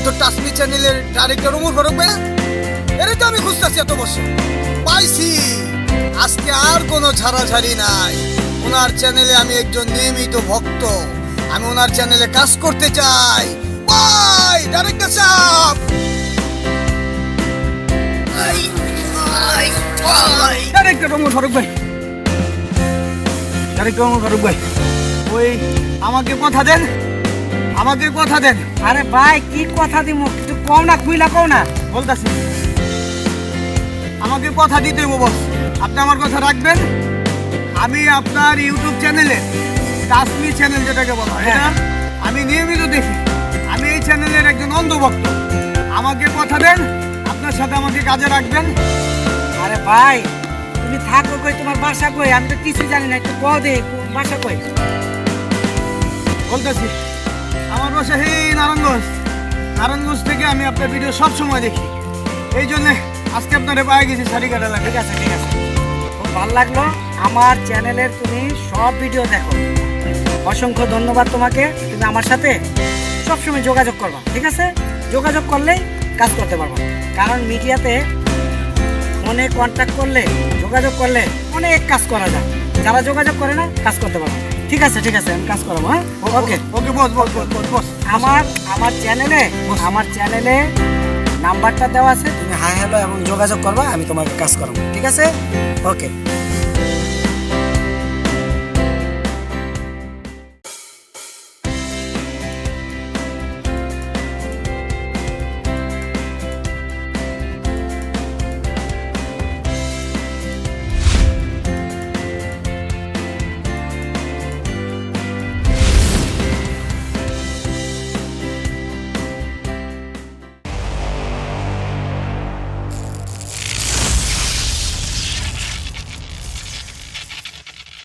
চ্যানেলের ডাইরেক্টর উমর ফারুক ভাই। এর তো আমি খুঁজতেছি এত বছর। পাইছি। আজকে আর কোনো ছাড়াছাড়ি নাই। ওনার চ্যানেলে আমি একজন নিয়মিত ভক্ত। আমি ওনার চ্যানেলে কাজ করতে চাই। ভাই ডাইরেক্টর সাহেব! ডাইরেক্টর উমর ফারুক ভাই। ডাইরেক্টর উমর ফারুক ভাই ওই আমাকে কথা দেন। আমাকে কথা দেন। আরে ভাই কি কথা দিব কিছু কও না খুইলা কও না। বলতাছি। আমাকে কথা দিতে হইব বস। আপনি আমার কথা রাখবেন? আমি আপনার ইউটিউব চ্যানেলে কাশ্মীর চ্যানেল যেটাকে বলা হয় হ্যাঁ। আমি নিয়মিত দেখি। আমি এই চ্যানেলের একজন অন্ধভক্ত। আমাকে কথা দেন আপনার সাথে আমাকে কাজে রাখবেন। আরে ভাই তুমি থাকো কই তোমার বাসা কই? আমি তো কিছু জানি না একটু কও দে বাসা কই? বলতেছি। আমার বাসা এই নারায়ণগঞ্জ। নারায়ণগঞ্জ থেকে আমি আপনার ভিডিও সব সময় দেখি। এই জন্যে আজকে আপনারে পায়ে গেছি শাড়ি কাটা লাগে ঠিক আছে ঠিক আছে। খুব ভালো লাগল। আমার চ্যানেলের তুমি সব ভিডিও দেখো। অসংখ্য ধন্যবাদ তোমাকে। তুমি আমার সাথে সবসময় যোগাযোগ করবা, ঠিক আছে? যোগাযোগ করলেই কাজ করতে পারবা। কারণ মিডিয়াতে ফোনে কন্ট্যাক্ট করলে, যোগাযোগ করলে অনেক কাজ করা যায়। যারা যোগাযোগ করে না, কাজ করতে পারবা ঠিক আছে ঠিক আছে আমি কাজ করাবো হ্যাঁ? ওকে ওকে বস বস বস বস আমার আমার চ্যানেলে আমার চ্যানেলে নাম্বারটা দেওয়া আছে তুমি হ্যাঁ হ্যালো এবং যোগাযোগ করবা আমি তোমাকে কাজ করাবো ঠিক আছে? ওকে